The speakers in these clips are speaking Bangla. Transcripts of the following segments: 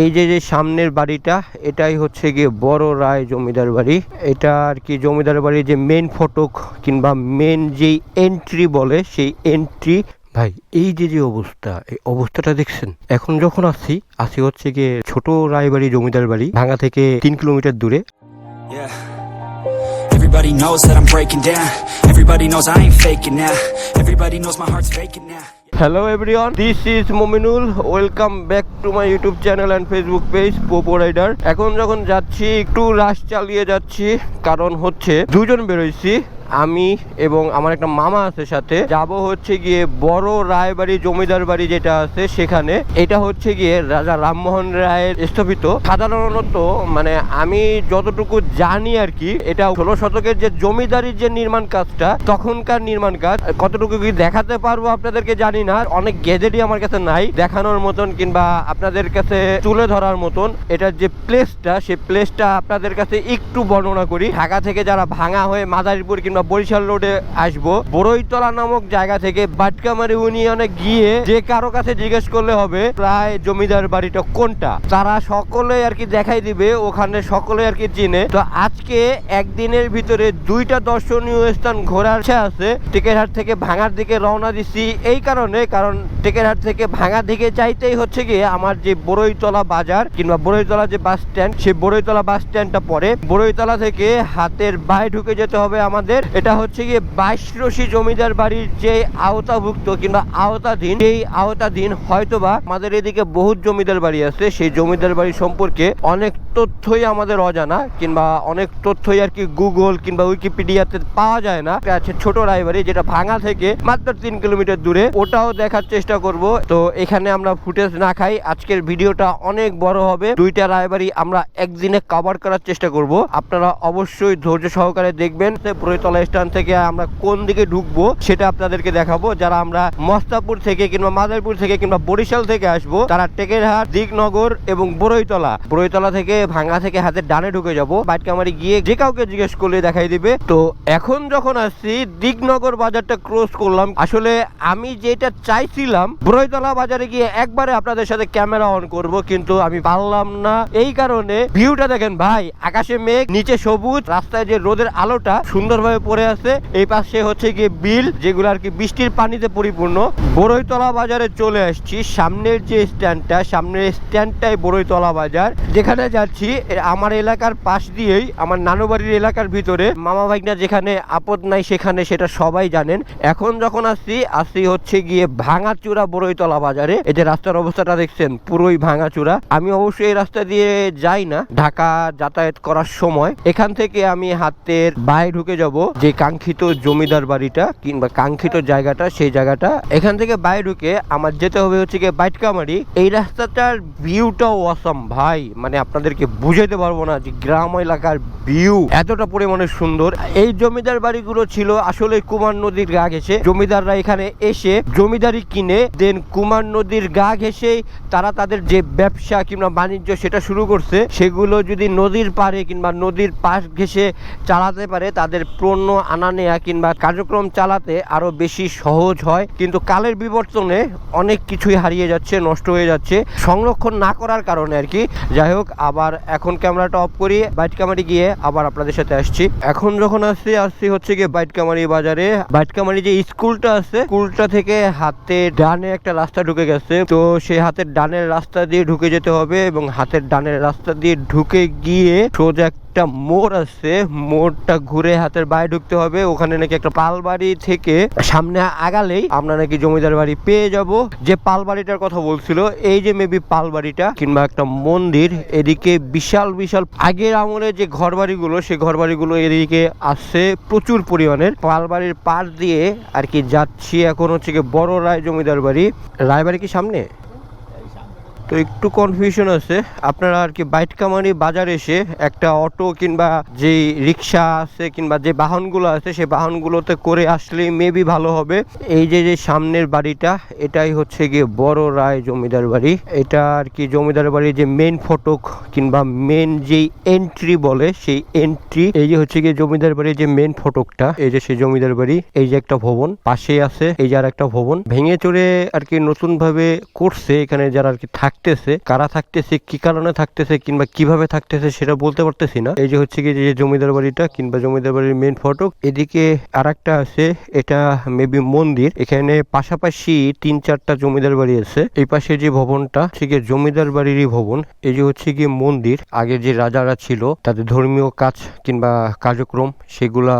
এই যে যে সামনের বাড়িটা, এটাই হচ্ছে গিয়ে বড় রায় জমিদার বাড়ি এটা আর কি জমিদার বাড়ির যে মেন ফটক কিংবা মেন যেই এন্ট্রি বলে, সেই এন্ট্রি ভাই, এই যে যে অবস্থা, এই অবস্থাটা দেখছেন এখন যখন আসছি, আসি হচ্ছে গিয়ে ছোট রায়বাড়ি জমিদার বাড়ি, ভাঙা থেকে তিন কিলোমিটার দূরে. Everybody knows that I'm breaking down. Everybody knows I ain't faking now. Everybody knows my heart's faking now. Hello everyone this is Mominul welcome back to my YouTube channel and Facebook page Popo rider এখন যখন যাচ্ছি, একটু রাশ চালিয়ে যাচ্ছি, কারণ হচ্ছে দুজন বেরোইছি। আমি এবং আমার একটা মামা আছে সাথে, যাব হচ্ছে গিয়ে বড় রায়বাড়ি জমিদার বাড়ি যেটা আছে সেখানে। এটা হচ্ছে গিয়ে রাজা রামমোহন রায়ের স্থাপিত। সাধারণত মানে আমি যতটুকু জানি আর কি, এটা ষোলো শতকের যে জমিদারির যে নির্মাণ কাজটা, তখনকার নির্মাণ কাজ, কতটুকু কি দেখাতে পারব আপনাদেরকে জানি না। অনেক গেজেটই আমার কাছে নাই, দেখানোর মতন কিংবা আপনাদের কাছে তুলে ধরার মতন। এটার যে প্লেসটা সেই প্লেসটা আপনাদের কাছে একটু বর্ণনা করি। ঢাকা থেকে যারা ভাঙা হয়ে মাদারীপুর কিংবা বরিশাল রোডে আসব। বড়ইতলা নামক জায়গা থেকে বাটকামারি ইউনিয়নে গিয়ে যে কারও কাছে জিজ্ঞেস করলে হবে, প্রায় জমিদার বাড়িটা কোনটা? তারা সকলে আর কি দেখাই দিবে, ওখানে সকলে আর কি চিনে। তো আজকে একদিনের ভিতরে দুইটা দর্শনীয় স্থান ঘোরার আছে। টিকেরহাট থেকে ভাঙার দিকে রওনা দিছি এই কারণে, কারণ টিকেরহাট থেকে ভাঙার দিকে যাইতেই হচ্ছে গিয়ে আমার যে বড়ইতলা বাজার কিংবা বড়ইতলা যে বাস স্ট্যান্ড সেই বড়ইতলা বাস স্ট্যান্ডটা পরে বড়ইতলা থেকে হাতের বাই ঢুকে যেতে হবে আমাদের। এটা হচ্ছে গিয়ে বাইশরশি জমিদার বাড়ির যে আওতাভুক্ত কিংবা আওতাধীন, সেই আওতাধীন হয়তোবা আমাদের এদিকে বহুত জমিদার বাড়ি আছে। সেই জমিদার বাড়ি সম্পর্কে অনেক তথ্যই আমাদের অজানা কিংবা অনেক তথ্যই আর কি গুগল কিংবা উইকিপিডিয়াতে পাওয়া যায় না। আছে ছোট রায়বাড়ি যেটা ভাঙা থেকে মাত্র তিন কিলোমিটার দূরে। ওটাও দেখার চেষ্টা করব। তো এখানে আমরা ফুটেজ না খাই। আজকের ভিডিওটা অনেক বড় হবে। দুইটা রায়বাড়ি আমরা একদিনে কভার করার চেষ্টা করব। আপনারা অবশ্যই ধৈর্য সহকারে দেখবেন। স্ট্যান্ড থেকে আমরা কোন দিকে ঢুকবো সেটা আপনাদেরকে দেখাবো। যারা আমরা মস্তাপুর থেকে কিংবা মাদারপুর থেকে কিংবা বরিশাল থেকে আসব, তারা টেকেরহাট দিকনগর এবং বড়ইতলা বড়ইতলা থেকে ভাঙ্গা থেকে হাতের ডানে ঢুকে যাব। বাইটকামারি গিয়ে যে কাউকে জিজ্ঞেস করলে দেখাই দিবে। তো এখন যখন আসছি দিকনগর বাজারটা ক্রস করলাম। আসলে আমি যেটা চাইছিলাম বড়ইতলা বাজারে গিয়ে একবারে আপনাদের সাথে ক্যামেরা অন করব, কিন্তু আমি পারলাম না। এই কারণে ভিউটা দেখেন ভাই, আকাশে মেঘ, নিচে সবুজ, রাস্তায় যে রোদের আলোটা সুন্দরভাবে পড়ে আছে। এই পাশে হচ্ছে গিয়ে বিল, যেগুলো আর কি বৃষ্টির পানিতে পরিপূর্ণ। বড়ইতলা বাজারে চলে আসছি। সামনের যে স্ট্যান্ডটা, সামনের স্ট্যান্ডটাই বড়ইতলা বাজার। যেখানে যাচ্ছি আমার এলাকার পাশ দিয়েই, আমার নানু বাড়ির এলাকার ভিতরে। মামা ভাইগনা যেখানে, আপদ নাই সেখানে, সেটা সবাই জানেন। এখন যখন আসছি আসছি হচ্ছে গিয়ে ভাঙাচূড়া বড়ইতলা বাজারে। এই যে রাস্তার অবস্থাটা দেখছেন, পুরোই ভাঙাচূড়া। আমি অবশ্যই এই রাস্তা দিয়ে যাই না। ঢাকা যাতায়াত করার সময়। এখান থেকে আমি হাতের বাইরে ঢুকে যাব। যে কাঙ্ক্ষিত জমিদার বাড়িটা কিংবা কাঙ্ক্ষিত জায়গাটা, সেই জায়গাটা, এখান থেকে বাইরে আমার যেতে হবে হচ্ছে গিয়ে বাইটকামারি। এই রাস্তাটার ভিউটাও অসম ভাই। মানে আপনাদেরকে বুঝাইতে পারব না যে গ্রাম এলাকার ভিউ এতটা পরিমাণে সুন্দর। এই জমিদার বাড়িগুলো ছিল আসলে কুমার নদীর গা ঘেসে জমিদাররা এখানে এসে জমিদারি কিনে দেন কুমার নদীর গা ঘেসেই তারা তাদের যে ব্যবসা কিংবা বাণিজ্য সেটা শুরু করছে। সেগুলো যদি নদীর পাড়ে কিংবা নদীর পাশ ঘেসে চালাতে পারে, তাদের পণ্য আনা নেয়া কিংবা কার্যক্রম চালাতে আরও বেশি সহজ হয়। কিন্তু কালের বিবর্তনে অনেক কিছুই হারিয়ে যাচ্ছে, নষ্ট হয়ে যাচ্ছে। সংরক্ষণ না করার কারণে আর কি। যাই হোক, আবার এখন ক্যামেরাটা অফ করি, বাইট কামারি গিয়ে আবার আপনাদের সাথে আসছি। এখন যখন আসছি আসছি হচ্ছে গিয়ে বাইট কামারি বাজারে। বাইট কামারি যে স্কুলটা আছে, স্কুলটা থেকে হাতে ডানে একটা রাস্তা ঢুকে গেছে। তো সেই হাতের ডানের রাস্তা দিয়ে ঢুকে যেতে হবে এবং হাতের ডানের রাস্তা দিয়ে ঢুকে গিয়ে সোজা একটা মোড় আছে, মোড়টা ঘুরে হাতের বাইরে ঢুকতে হবে। ওখানে নাকি একটা পালবাড়ি থেকে সামনে আগালেই আমরা নাকি জমিদার বাড়ি পেয়ে যাব। যে পালবাড়িটার কথা বলছিল, এই যে মেবি পালবাড়িটা কিংবা একটা মন্দির, এদিকে বিশাল বিশাল আগের আমলে যে ঘর বাড়িগুলো সেই ঘর বাড়িগুলো এদিকে আসছে প্রচুর পরিমাণের। পালবাড়ির পাশ দিয়ে আর কি যাচ্ছি, এখন হচ্ছে বড় রায় জমিদার বাড়ি। রায়বাড়ি কি সামনে? তো একটু কনফিউশন আছে। আপনারা আর কি বাইটকামারি বাজার এসে একটা অটো কিংবা যে রিক্সা আছে কিংবা যে বাহনগুলো আছে, সেই বাহনগুলোতে করে আসলে মেবি ভালো হবে। এই যে যে সামনের বাড়িটা, এটাই হচ্ছে গিয়ে বড় রায় জমিদার বাড়ি। এটা আর কি জমিদার বাড়ির যে মেন ফটক কিংবা মেন যেই এন্ট্রি বলে, সেই এন্ট্রি এই যে হচ্ছে গিয়ে জমিদার বাড়ির যে মেন ফটকটা, এই যে সেই জমিদার বাড়ি, এই যে একটা ভবন, পাশে আছে এই যে আর একটা ভবন। ভেঙে চড়ে আর কি নতুন ভাবে করছে এখানে যারা আর কি থাকে। থাকতেছে, কারা থাকতেছে, কি কারণে থাকতেছে কিংবা কীভাবে থাকতেছে সেটা বলতে পারতেছি না। এই যে হচ্ছে কি যে জমিদার বাড়িটা কিংবা জমিদার বাড়ির মেন ফটক, এদিকে আর একটা আছে, এটা মেবি মন্দির। এখানে পাশাপাশি তিন চারটা জমিদার বাড়ি আছে। এই পাশে যে ভবনটা গিয়ে জমিদার বাড়িরই ভবন। এই যে হচ্ছে গিয়ে মন্দির, আগে যে রাজারা ছিল, তাদের ধর্মীয় কাজ কিংবা কার্যক্রম, সেগুলা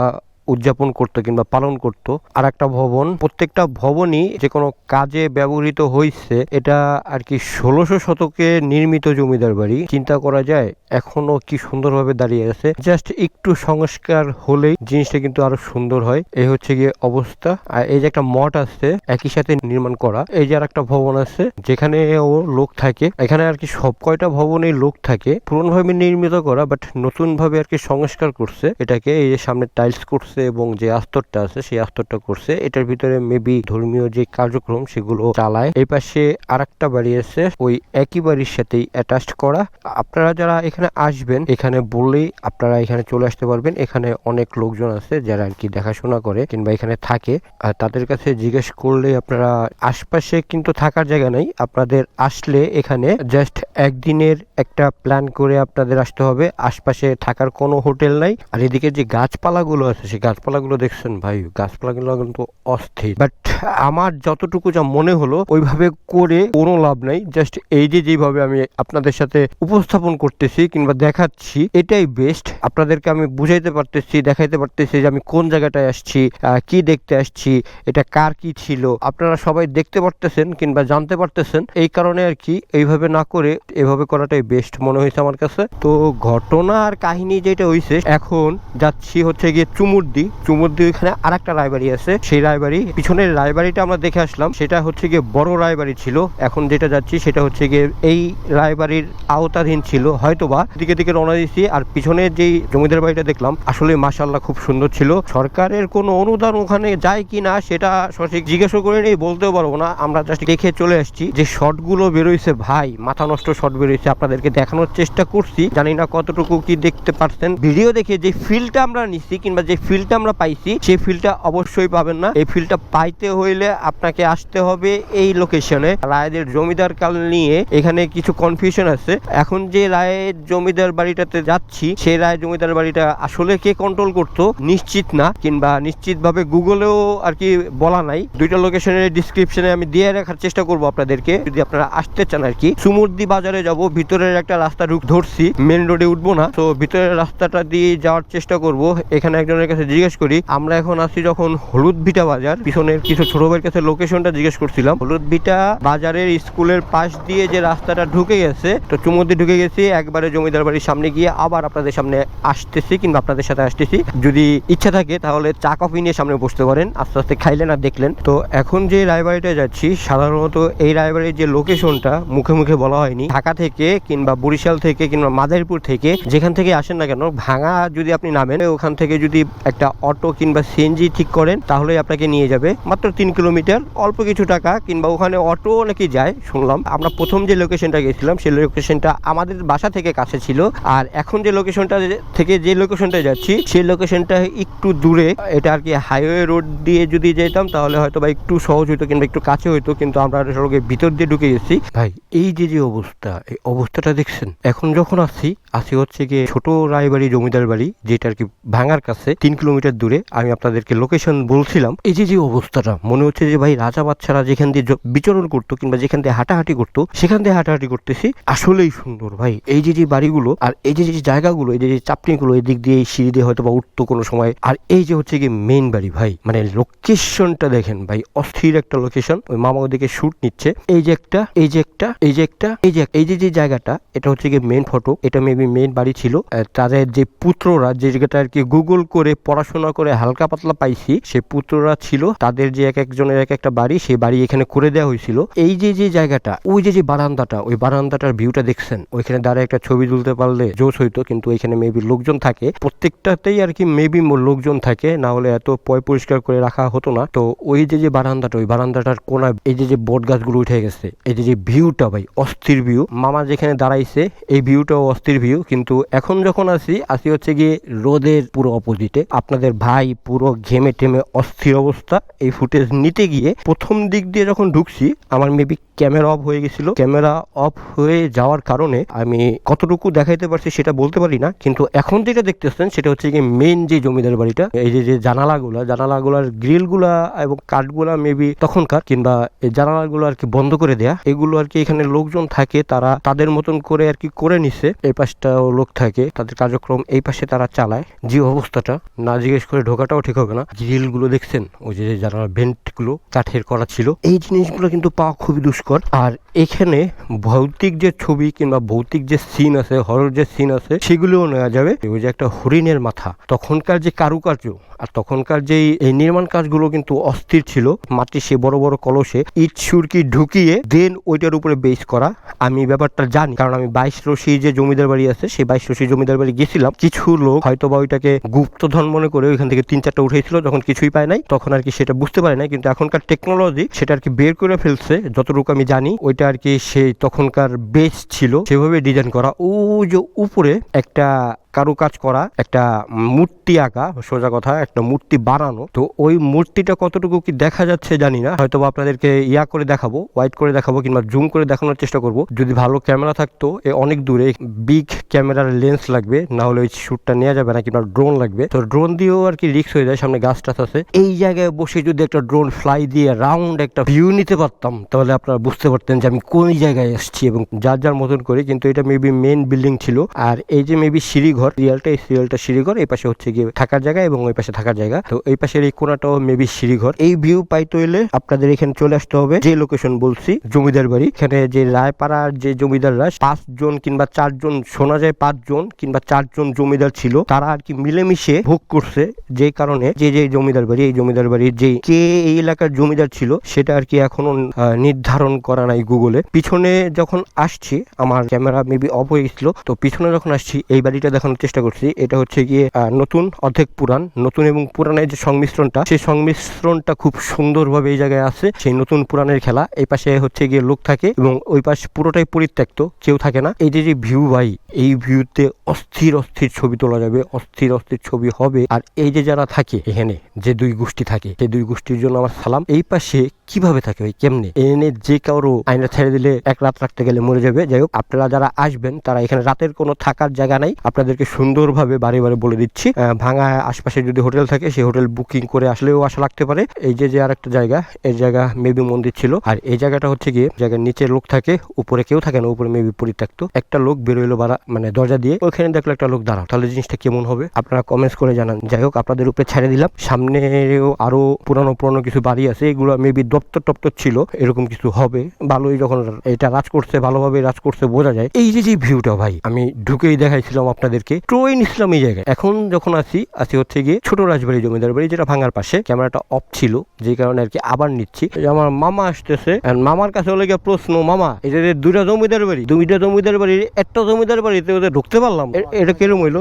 উদযাপন করতো কিংবা পালন করতো। আর একটা ভবন, প্রত্যেকটা ভবনই যে কোনো কাজে ব্যবহৃত হয়েছে এটা আর কি ষোলোশো শতকে নির্মিত জমিদার বাড়ি। চিন্তা করা যায়, এখনও কি সুন্দরভাবে দাঁড়িয়ে আছে। জাস্ট একটু সংস্কার হলেই জিনিসটা কিন্তু আরও সুন্দর হয়। এই হচ্ছে গিয়ে অবস্থা। আর এই যে একটা মঠ আছে, একই সাথে নির্মাণ করা। এই যে আর একটা ভবন আছে যেখানে ও লোক থাকে। এখানে আর কি সব কয়টা ভবনে লোক থাকে। পুরনোভাবে নির্মিত করা, বাট নতুন ভাবে আর কি সংস্কার করছে। এটাকে এই যে সামনে টাইলস করছে। এবং যে আস্তরটা আছে, সেই আস্তরটা করছে। এটার ভিতরে মেবি ধর্মীয় যে কার্যক্রম, সেগুলো চালায়। এই পাশে আর একটা বাড়ি আছে, ওই একই বাড়ির সাথেই অ্যাটাচড করা। আপনারা যারা এখানে আসবেন, এখানে বললেই আপনারা এখানে চলে আসতে পারবেন। এখানে অনেক লোকজন আছে যারা আর কি দেখাশোনা করে কিংবা এখানে থাকে। আর তাদের কাছে জিজ্ঞেস করলে আপনারা আশপাশে কিন্তু থাকার জায়গা নাই। আপনাদের আসলে এখানে জাস্ট একদিনের একটা প্ল্যান করে আপনাদের আসতে হবে। আশপাশে থাকার কোনো হোটেল নাই। আর এদিকে যে গাছপালাগুলো আছে সেই গাছপালাগুলো দেখছেন ভাই, গাছপালাগুলো কিন্তু অস্থির। বাট আমার যতটুকু যা মনে হলো, ওইভাবে করে কোনো লাভ নাই। জাস্ট এই যে যেভাবে আমি আপনাদের সাথে উপস্থাপন করতেছি কিংবা দেখাচ্ছি, এটাই বেস্ট আপনাদেরকে আমি বুঝাইতে পারতেছি, দেখাইতে পারতেছি যে আমি কোন জায়গাটায় আসছি কি দেখতে আসছি, এটা কার কি ছিল। আপনারা সবাই দেখতে পারতেছেন কিংবা জানতে পারতেছেন, এই কারণে আর কি এইভাবে না করে এভাবে করাটাই বেস্ট মনে হয়েছে আমার কাছে। তো ঘটনা আর কাহিনী যেটা হয়েছে এখন যাচ্ছি হচ্ছে গিয়ে চুমুরদি চুমুরদি ওইখানে আর একটা রায়বাড়ি আছে। সেই রায়বাড়ি পিছনের রায়বাড়িটা আমরা দেখে আসলাম। সেটা হচ্ছে গিয়ে বড় রায়বাড়ি ছিল। এখন যেটা যাচ্ছি সেটা হচ্ছে গিয়ে এই রায়বাড়ির আওতাধীন ছিল। হয়তোবা দিকে দিকে রওনা দিয়েছি। আর পিছনের যেই জমিদার বাড়িটা দেখলাম, আসলে মাসাল্লাহ খুব সুন্দর ছিল। সরকারের কোনো অনুদান ওখানে যায় কি না, সেটা সঠিক জিজ্ঞাসা করে নেই, বলতেও পারব না। আমরা জাস্ট দেখে চলে আসছি যে শর্টগুলো বেরোইছে। ভাই, মাথা নষ্ট শর্ট বেরোইছে। আপনাদেরকে দেখানোর চেষ্টা করছি। জানি না কতটুকু কি দেখতে পারছেন। ভিডিও দেখে যে ফিলটা আমরা নিচ্ছি কিংবা যে ফিলটা আমরা পাইছি, সেই ফিলটা অবশ্যই পাবেন না। এই ফিলটা পাইতে হইলে আপনাকে আসতে হবে এই লোকেশনে রায়দের জমিদার কাল নিয়ে এখানে কিছু কনফিউশন আছে। এখন যে রায়ের জমিদার বাড়িটাতে যাচ্ছি, সেই রায় জমিদার বাড়িটা আসলে কে কন্ট্রোল করতো নিশ্চিত না, কিংবা নিশ্চিতভাবে গুগলেও আর কি বলা নাই। দুইটা লোকেশনের ডিসক্রিপশনে আমি দিয়ে রাখার চেষ্টা করব আপনাদেরকে। যদি আপনারা আসতে চান আর কি, সুমুর্দি বাজারে যাব, ভিতরের একটা রাস্তা ধরছি মেন রোডে উঠবো না। তো ভিতরের রাস্তাটা দিয়ে যাওয়ার চেষ্টা করব। এখানে একজনের কাছে জিজ্ঞেস করি, আমরা এখন আছি যখন হলুদ ভিটা বাজার। পিছনের কিছু ছোট ভাইয়ের কাছে লোকেশনটা জিজ্ঞেস করছিলাম। হলুদ ভিটা বাজারের স্কুলের পাশ দিয়ে যে রাস্তাটা ঢুকে গেছে, তো চুমুদ্দি ঢুকে গেছি। একবারে জমিদার বাড়ির সামনে গিয়ে আবার আপনাদের সামনে আসতেছি কিংবা আপনাদের সাথে আসতেছি। যদি ইচ্ছা থাকে তাহলে চা, কফি নিয়ে সামনে বসতে পারেন। আস্তে আস্তে খাইলেন আর দেখলেন। তো এখন যে রায়বাড়িটা যাচ্ছি, সাধারণত এই রায়বাড়ির যে লোকেশনটা মুখে মুখে বলা হয়নি। ঢাকা থেকে কিংবা বরিশাল থেকে কিংবা মাদারীপুর থেকে যেখান থেকে আসেন না কেন, ভাঙা যদি আপনি নামেন, ওখান থেকে যদি একটা অটো কিংবা সিএনজি ঠিক করেন তাহলে আপনাকে নিয়ে যাবে। মাত্র তিন কিলোমিটার, অল্প কিছু টাকা কিংবা ওখানে অটো নাকি যায়, শুনলাম। আমরা প্রথম যে লোকেশনটা গেছিলাম, সেই লোকেশনটা আমাদের বাসা থেকে কাছে ছিল। আর এখন যে লোকেশনটা থেকে যে লোকেশনটা যাচ্ছি, সেই লোকেশনটা একটু দূরে। এটা আর কি হাইওয়ে রোড দিয়ে যদি যেতাম, তাহলে হয়তো বা একটু সহজ হতো কিংবা একটু কাছে হইতো, কিন্তু আমরা সড়কের ভিতর দিয়ে ঢুকে গেছি। ভাই, এই যে যে অবস্থা, এই অবস্থাটা দেখছেন? এখন যখন আসছি, আসি হচ্ছে গিয়ে ছোট রায়বাড়ি, জমিদার বাড়ি, যেটা আর কি ভাঙার কাছে, তিন কিলোমিটার দূরে আমি আপনাদেরকে লোকেশন বলছিলাম। এই যে যে অবস্থাটা, মনে হচ্ছে যে ভাই রাজা বাচ্চারা যেখান দিয়ে বিচরণ করতো কিংবা যেখান দিয়ে হাঁটাহাঁটি করতো, সেখান দিয়ে হাঁটাহাঁটি করতেছি। আসলেই সুন্দর ভাই। এই যে যে বাড়িগুলো আর এই যে যে জায়গাগুলো, এই যে যে চাপনিগুলো এদিক দিয়ে সিঁড়ি দিয়ে হয়তো বা উঠতো কোনো সময়। আর এই যে হচ্ছে গিয়ে মেইন বাড়ি ভাই মানে লোকেশনটা দেখেন ভাই, অস্থির একটা লোকেশন ওই মামা ওদিকে শুট নিচ্ছে। এই যে একটা, এই যে একটা, এই যে একটা, এই যে এই যে যে জায়গাটা, এটা হচ্ছে গিয়ে মেইন ফটো এটা মেবি মেইন বাড়ি ছিল। তাদের যে পুত্ররা, যে জায়গাটা আর কি গুগল করে পড়াশোনা করে হালকা পাতলা পাইছি সেই পুত্ররা ছিল, তাদের যে এক একজনের এক একটা বাড়ি সেই বাড়ি এখানে করে দেওয়া হয়েছিল। এই যে যে জায়গাটা, ওই যে যে বারান্দাটা, ওই বারান্দাটার ভিউটা দেখছেন? ওইখানে দাঁড়ায় একটা ছবি তুলতে পারলে জোশ হইতো, কিন্তু এখানে মেবি লোকজন থাকে। প্রত্যেকটাতেই আর কি মেবি লোকজন থাকে, না হলে এত পয় পরিষ্কার করে রাখা হতো না। তো ওই যে যে বারান্দাটা, ওই বারান্দাটার কোনা এই যে যে বট গাছগুলো উঠে গেছে, এই যে যে ভিউটা ভাই, অস্থির ভিউ মামা যেখানে দাঁড়াইছে, এই ভিউটাও অস্থির ভিউ কিন্তু এখন যখন আসি আসি হচ্ছে গিয়ে রোদের পুরো অপোজিটে আপনাদের ভাই পুরো ঘেমে টেমে অস্থির অবস্থা। এই ফুটেজ নিতে গিয়ে প্রথম দিক দিয়ে যখন ঢুকছি, আমার মেবি ক্যামেরা অফ হয়ে গেছিল। ক্যামেরা অফ হয়ে যাওয়ার কারণে আমি কতটুকু দেখাইতে পারছি সেটা বলতে পারি না, কিন্তু এখন যেটা দেখতেছেন সেটা হচ্ছে কি মেন যে জমিদার বাড়িটা, এই যে যে জানালাগুলা, জানালাগুলার গ্রিলগুলা এবং কাঠগুলা মেবি তখনকার কিংবা জানালাগুলো আর কি বন্ধ করে দেয়া, এগুলো আর কি এখানে লোকজন থাকে, তারা তাদের মতন করে আর কি করে নিছে। এই পাশটাও লোক থাকে, তাদের কার্যক্রম এই পাশে তারা চালায়। যে অবস্থাটা, না জিজ্ঞেস করে ঢোকাটাও ঠিক হবে না। গ্রিলগুলো দেখছেন? ওই যে যারা ভেন্টগুলো, কাঠের করা ছিল। এই জিনিসগুলো কিন্তু পাওয়া খুবই দুষ্কর। আর এখানে ভৌতিক যে ছবি কিংবা ভৌতিক যে সিন আছে হরর যে সিন আছে, সেগুলোও নেওয়া যাবে। ওই যে একটা হরিণের মাথা। তখনকার যে কারুকার্য আর তখনকার যে এই নির্মাণ কাজগুলো কিন্তু অস্থির ছিল, মাটি সে বড় বড় কলসে ইট সুরকি ঢুকিয়ে দেন ওইটার উপরে বেস করা। আমি ব্যাপারটা জানি, কারণ আমি বাইশ রশি যে জমিদার বাড়ি আছে, সেই বাইশ রশি জমিদার বাড়ি গেছিলাম। কিছু লোক হয়তো বা ওইটাকে গুপ্তধন মনে করে ওইখান থেকে তিন চারটা উঠেছিল যখন কিছুই পায় নাই। তখন আর কি সেটা বুঝতে পারে নাই, কিন্তু এখনকার টেকনোলজি সেটা আর কি বের করে ফেলছে, যতটুকু আমি জানি। ওইটা আর কি সেই তখনকার বেস ছিল। সেভাবে ডিজাইন করা। ও যে উপরে একটা কারুকাজ করা, একটা মূর্তি আঁকা, সোজা কথা, একটা মূর্তি বানানো। তো ওই মূর্তিটা কতটুকু কি দেখা যাচ্ছে জানি না। হয়তো আপনাদেরকে ইয়া করে দেখাবো হোয়াইট করে দেখাবো, কিংবা জুম করে দেখানোর চেষ্টা করব। যদি ভালো ক্যামেরা থাকতো, এ অনেক দূরে বিগ ক্যামেরার লেন্স লাগবে, না হলে ওই শ্যুটটা নেওয়া যাবে না, কিংবা ড্রোন লাগবে। তো ড্রোন দিয়েও আর কি রিক্স হয়ে যায়, সামনে গাছ টাছ আছে। এই জায়গায় বসে যদি একটা ড্রোন ফ্লাই দিয়ে রাউন্ড একটা ভিউ নিতে পারতাম, তাহলে আপনারা বুঝতে পারতেন যে আমি কোন জায়গায় এসেছি এবং যার যার মতন করে, কিন্তু এটা মেবি মেন বিল্ডিং ছিল। আর এই যে মেবি সিঁড়িঘর সিরিয়ালটা এই সিরিয়ালটা সিঁড়িঘর, এই পাশে হচ্ছে গিয়ে থাকার জায়গা এবং ওই পাশে থাকার জায়গা। তো এই পাশের এই কোনাটাও মেবি সিঁড়িঘর। এই ভিউ পাইতে হইলে আপনাদের এখানে চলে আসতে হবে। যে লোকেশন বলছি, জমিদার বাড়ি। এখানে যে রায়পাড়ার যে জমিদাররা, পাঁচজন কিংবা চারজন, শোনা যায় পাঁচজন কিংবা চারজন জমিদার ছিল, তারা আর কি মিলেমিশে ভোগ করছে। যে কারণে যে যে জমিদার বাড়ি, এই জমিদার বাড়ির যে কে এই এলাকার জমিদার ছিল, সেটা আর কি এখনও নির্ধারণ করা নাই গুগলে। পিছনে যখন আসছি, আমার ক্যামেরা মেবি অফ হয়ে গেছিল, তো পিছনে যখন আসছি, এই বাড়িটা দেখানোর চেষ্টা করছি। এটা হচ্ছে গিয়ে নতুন অর্ধেক পুরান নতুন এবং পুরানের যে সংমিশ্রণটা, সেই সংমিশ্রণটা খুব সুন্দরভাবে এই জায়গায় আছে। সেই নতুন পুরানের খেলা, এই পাশে হচ্ছে গিয়ে লোক থাকে এবং ওই পাশ পুরোটাই পরিত্যক্ত, কেউ থাকে না। এই যে যে ভিউ ভাই, এই ভিউতে অস্থির অস্থির ছবি তোলা যাবে, অস্থির অস্থির ছবি হবে। আর এই যে যারা থাকে এখানে, যে দুই গোষ্ঠী থাকে, সেই দুই গোষ্ঠীর জন্য আমার সালাম। এই পাশে কীভাবে থাকে ভাই, কেমনে? এনে যে কারও আইনা ছেড়ে দিলে এক রাত রাখতে গেলে মরে যাবে। যাই হোক, আপনারা যারা আসবেন, তারা এখানে রাতের কোনো থাকার জায়গা নাই। আপনাদেরকে সুন্দরভাবে বারে বারে বলে দিচ্ছি। ভাঙা আশপাশে যদি হোটেল থাকে, সেই হোটেল বুকিং করে আসলেও আসা লাগতে পারে। এই যে যে আর একটা জায়গা এই জায়গা মেবি মন্দির ছিল। আর এই জায়গাটা হচ্ছে গিয়ে, জায়গার নিচে লোক থাকে, উপরে কেউ থাকে না, উপরে মেবি পরিত্যক্ত। একটা লোক বেরোইলো বাড়া মানে দরজা দিয়ে, ওইখানে দেখল একটা লোক দাঁড়াও। তাহলে জিনিসটা কেমন হবে? আপনারা কমেন্টস করে জানান। যাই হোক, আপনাদের উপরে ছেড়ে দিলাম। সামনেও আরও পুরানো পুরানো কিছু বাড়ি আছে, এগুলো মেবি দপ্তর টপ্তর ছিল, এরকম কিছু হবে। ভালোই যখন এটা রাজ করছে ভালোভাবে রাজ করছে, বোঝা যায়। এই যে যে ভিউটা ভাই, আমি ঢুকেই দেখাইছিলাম আপনাদেরকে। ট্রোইন ইসলাম এই জায়গায়। এখন যখন আসি আসি হচ্ছে গিয়ে ছোট রাজবাড়ি, জমিদার বাড়ি, যেটা ভাঙার পাশে ক্যামেরাটা অফ ছিল, যে কারণে আর কি আবার নিচ্ছি। আমার মামা আসতেছে মামার কাছে হলে গিয়ে প্রশ্ন, মামা, এটা দুটা দুইটা জমিদার বাড়ি, দুইটা জমিদার বাড়ি একটা জমিদার বাড়িতে ওদের ঢুকতে পারলাম এটা কেরম হইল?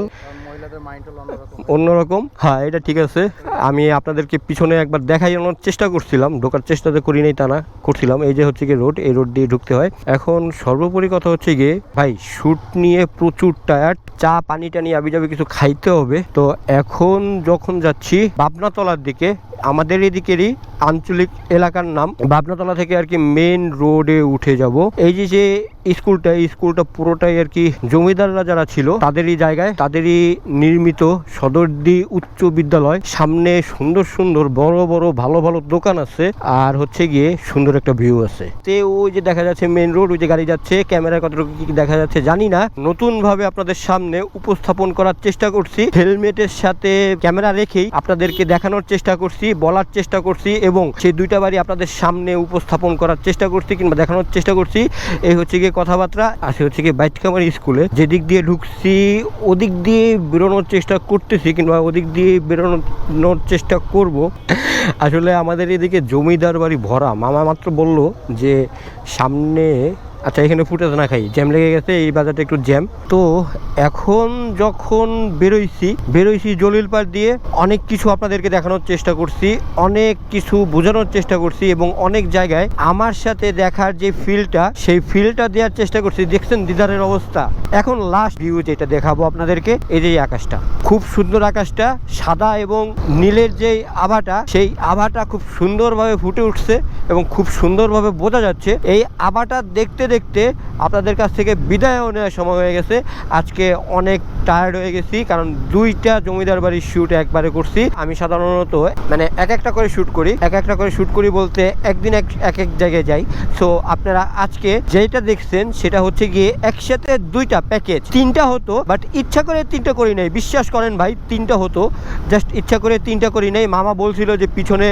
অন্যরকম। হ্যাঁ এটা ঠিক আছে। আমি আপনাদেরকে পিছনে একবার দেখানোর চেষ্টা করছিলাম। ঢোকার চেষ্টা তো করি নাই তা না, করছিলাম। এই যে হচ্ছে গিয়ে রোড, এই রোড দিয়ে ঢুকতে হয়। এখন সর্বোপরি কথা হচ্ছে গিয়ে, ভাই শ্যুট নিয়ে প্রচুর টায়ার্ড চা পানি টানি আবি যাবে কিছু খাইতে হবে। তো এখন যখন যাচ্ছি বাবনাতলার দিকে, আমাদের এদিকেরই আঞ্চলিক এলাকার নাম, বাবনাতলা থেকে আর কি মেন রোডে উঠে যাব। এই যে যে স্কুলটা, এই স্কুলটা পুরোটাই আর কি জমিদাররা যারা ছিল, তাদেরই জায়গায়, তাদেরই নির্মিত সদরদি উচ্চ বিদ্যালয়। সামনে সুন্দর সুন্দর বড় বড় ভালো ভালো দোকান আছে, আর হচ্ছে গিয়ে সুন্দর একটা ভিউ আছে। তে ওই যে দেখা যাচ্ছে মেন রোড, ওই যে গাড়ি যাচ্ছে ক্যামেরা কতটুকু কি দেখা যাচ্ছে জানি না। নতুন ভাবে আপনাদের সামনে উপস্থাপন করার চেষ্টা করছি, হেলমেটের সাথে ক্যামেরা রেখেই আপনাদেরকে দেখানোর চেষ্টা করছি, বলার চেষ্টা করছি, এবং সেই দুইটা বাড়ি আপনাদের সামনে উপস্থাপন করার চেষ্টা করছি, কিংবা দেখানোর চেষ্টা করছি। এই হচ্ছে গিয়ে কথাবার্তা আসে হচ্ছে কি বাইটকামারি স্কুলে। যেদিক দিয়ে ঢুকছি, ওদিক দিয়ে বেরোনোর চেষ্টা করতেছি, কিংবা ওদিক দিয়ে বেরোনোর চেষ্টা করব। আসলে আমাদের এদিকে জমিদার বাড়ি ভরা। মামা মাত্র বলল যে, সামনে আচ্ছা এখানে ফুটেজ না খাই, জ্যাম লেগে গেছে, এই বাজারটা একটু জ্যাম। তো এখন যখন বেরোইছি বেরোইছি জলিল পার দিয়ে অনেক কিছু আপনাদেরকে দেখানোর চেষ্টা করছি, অনেক কিছু বোঝানোর চেষ্টা করছি এবং অনেক জায়গায় আমার সাথে দেখার যে ফিলটা, সেই ফিলটা দেওয়ার চেষ্টা করছি। দেখছেন দিদারের অবস্থা। এখন লাস্ট ভিউ যেটা দেখাবো আপনাদেরকে, এই যে আকাশটা। খুব সুন্দর আকাশটা, সাদা এবং নীলের যে আভাটা, সেই আভাটা খুব সুন্দরভাবে ফুটে উঠছে এবং খুব সুন্দরভাবে বোঝা যাচ্ছে। এই আভাটা দেখতে দেখতে আপনাদের কাছ থেকে বিদায়ও নেওয়ার সময় হয়ে গেছে। আজকে অনেক টায়ার্ড হয়ে গেছি, কারণ দুইটা জমিদার বাড়ির শ্যুট একবারে করছি। আমি সাধারণত মানে এক একটা করে শ্যুট করি, এক একটা করে শ্যুট করি বলতে একদিন এক এক এক জায়গায় যাই। সো আপনারা আজকে যেটা দেখছেন সেটা হচ্ছে গিয়ে একসাথে দুইটা প্যাকেজ তিনটা হতো বাট ইচ্ছা করে তিনটা করি নাই। বিশ্বাস করেন ভাই, তিনটা হতো। জাস্ট ইচ্ছা করে তিনটা করি নাই। মামা বলছিল যে পিছনে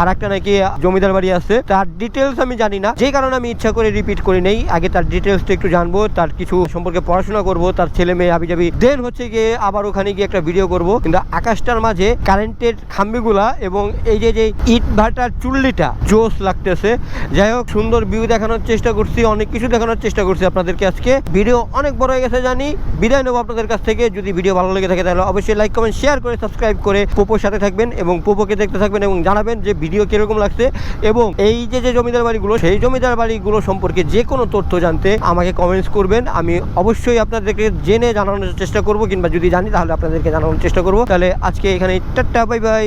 আর একটা নাকি জমিদার বাড়ি আছে। তার ডিটেলস আমি জানি না। যে কারণে আমি ইচ্ছা করে রিপিট করি নেই। আগে তার ডিটেলসটা একটু জানব, তার কিছু সম্পর্কে পড়াশোনা করব, তার ছেলে মেয়ে আবি যাবি দেন হচ্ছে গিয়ে আবার ওখানে গিয়ে একটা ভিডিও করব। কিন্তু আকাশটার মাঝে কারেন্টের খাম্বিগুলা এবং এই যে যে ইট ভাটার চুল্লিটা জোস লাগতেছে। যাই হোক, সুন্দর ভিউ দেখানোর চেষ্টা করছি, অনেক কিছু দেখানোর চেষ্টা করছি আপনাদেরকে আজকে। ভিডিও অনেক বড় হয়ে গেছে জানি, বিদায় নেব আপনাদের কাছ থেকে। যদি ভিডিও ভালো লেগে থাকে তাহলে অবশ্যই লাইক কমেন্ট শেয়ার করে সাবস্ক্রাইব করে পোপোর সাথে থাকবেন এবং পোপোকে দেখতে থাকবেন এবং জানাবেন যে ভিডিও কীরকম লাগছে। এবং এই যে যে জমিদার বাড়িগুলো, সেই জমিদার বাড়িগুলো সম্পর্কে যে কোনো তথ্য জানতে আমাকে কমেন্টস করবেন। আমি অবশ্যই আপনাদেরকে জেনে জানানোর চেষ্টা করব কিংবা যদি জানি তাহলে আপনাদেরকে জানানোর চেষ্টা করব। তাহলে আজকে এখানে টাটা বাই বাই